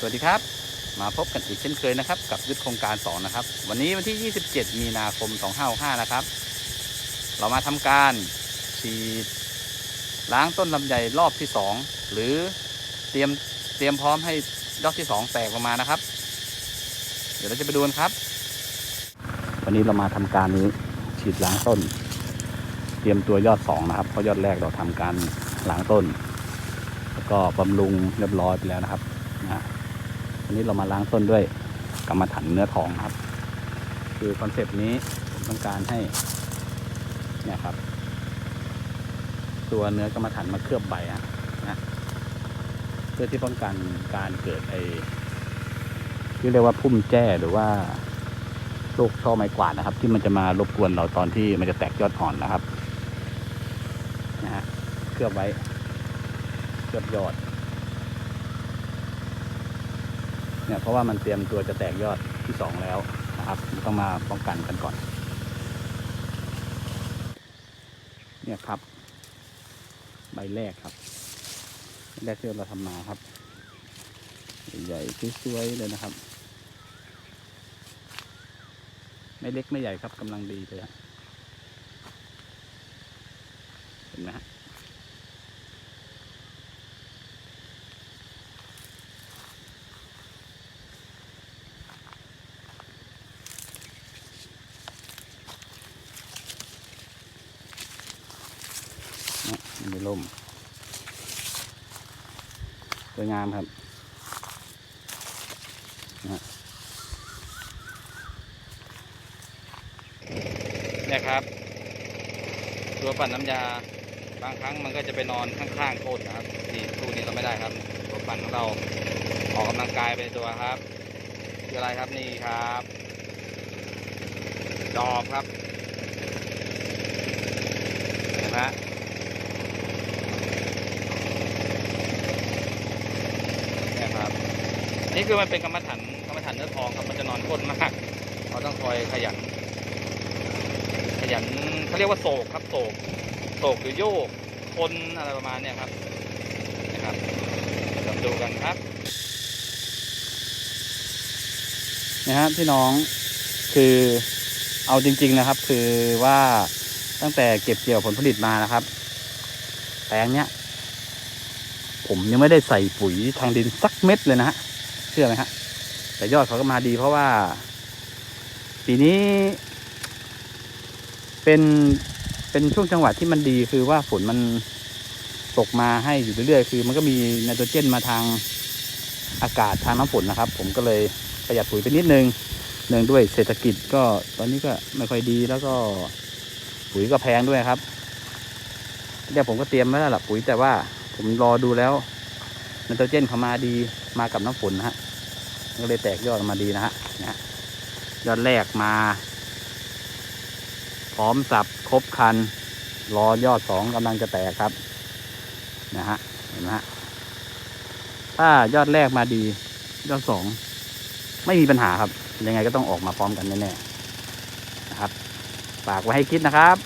สวัสดีครับ มาพบกันอีกเช่นเคยนะครับ กับยุทธโครงการ 2 นะครับ วันนี้วันที่ 27 มีนาคม 2565 นะครับ เรามาทำการฉีดล้างต้นลำไยรอบที่ 2 หรือเตรียมเตรียมพร้อมให้ยอดที่ 2 แตกออกมานะครับ เดี๋ยวเราจะไปดูกันครับ วันนี้เรามาทำการนี้ฉีดล้างต้น เตรียมตัวยอด 2 นะครับ เพราะยอดแรกเราทำการล้างต้น แล้วก็บำรุงเรียบร้อยไปแล้วนะครับ นะ วันนี้เรามาล้างต้นด้วยกรรมฐานเนื้อทองครับ คือคอนเซปต์นี้ผมต้องการให้เนี่ยครับ ตัวเนื้อกรรมฐานมาเคลือบใบอะนะเพื่อที่ป้องกันการเกิดไอที่เรียกว่าพุ่มแจ้หรือว่าโรคช่อไม้กวาดนะครับ ที่มันจะมารบกวนเราตอนที่มันจะแตกยอดอ่อนนะครับนะฮะเคลือบไว้เกือบยอด เนี่ยเพราะว่ามันเตรียมตัวจะแตกยอดที่สองแล้วนะครับต้องมาป้องกันกันก่อน เนี่ยครับ ใบแรกครับแรกที่เราทำมาครับ ใหญ่ๆสวยๆเลยนะครับ ไม่เล็กไม่ใหญ่ครับกำลังดีเลยเห็นไหมฮะ มีร่มสวยงามครับนะเนี่ยครับ ตัวปั่นน้ำยาบางครั้งมันก็จะไปนอนข้างๆโคนนะครับนี่ตู้นี้เราไม่ได้ครับ ตัวปั่นของเราออกกำลังกายไปในตัวครับคืออะไรครับนี่ครับจอบครับเห็นไหม เนี่ยครับ นี่คือมันเป็นกรรมฐานกรรมฐานเนื้อทองครับมันจะนอนก้นมากเราต้องคอยขยัน ขยันเขาเรียกว่าโศกครับโศกโศกหรือโยกคนอะไรประมาณเนี้ยครับนะครับเราดูกันครับนะฮะพี่น้องคือเอาจริง ๆนะครับ คือว่าตั้งแต่เก็บเกี่ยวผลผลิตมานะครับแปลงเนี้ยผมยังไม่ได้ใส่ปุ๋ยทางดินสักเม็ดเลยนะฮะ ชื่อไหมฮะ แต่ยอดเขาก็มาดีเพราะว่า ปีนี้เป็นเป็นช่วงจังหวะที่มันดีคือว่าฝนมันตกมาให้อยู่เรื่อยๆคือ มันก็มีไนโตรเจนมาทางอากาศทางน้ำฝนนะครับ ผมก็เลยประหยัดปุ๋ยไปนิดนึงเนื่องด้วยเศรษฐกิจก็ตอนนี้ก็ไม่ค่อยดีแล้วก็ปุ๋ยก็แพงด้วยครับเดี๋ยวผมก็เตรียมไว้แล้วล่ะปุ๋ยแต่ว่าผมรอดูแล้วไนโตรเจนเขามาดีมากับน้ำฝนนะฮะ ก็เลยแตกยอดออกมาดีนะฮะนะฮะยอดแรกมา พร้อมสับครบคัน รอยอดสองกำลังจะแตกครับ นะฮะเห็นไหมฮะถ้ายอดแรกมาดี ยอดสองไม่มีปัญหาครับ ยังไงก็ต้องออกมาพร้อมกันแน่ๆนะครับฝากไว้ให้คิดนะครับ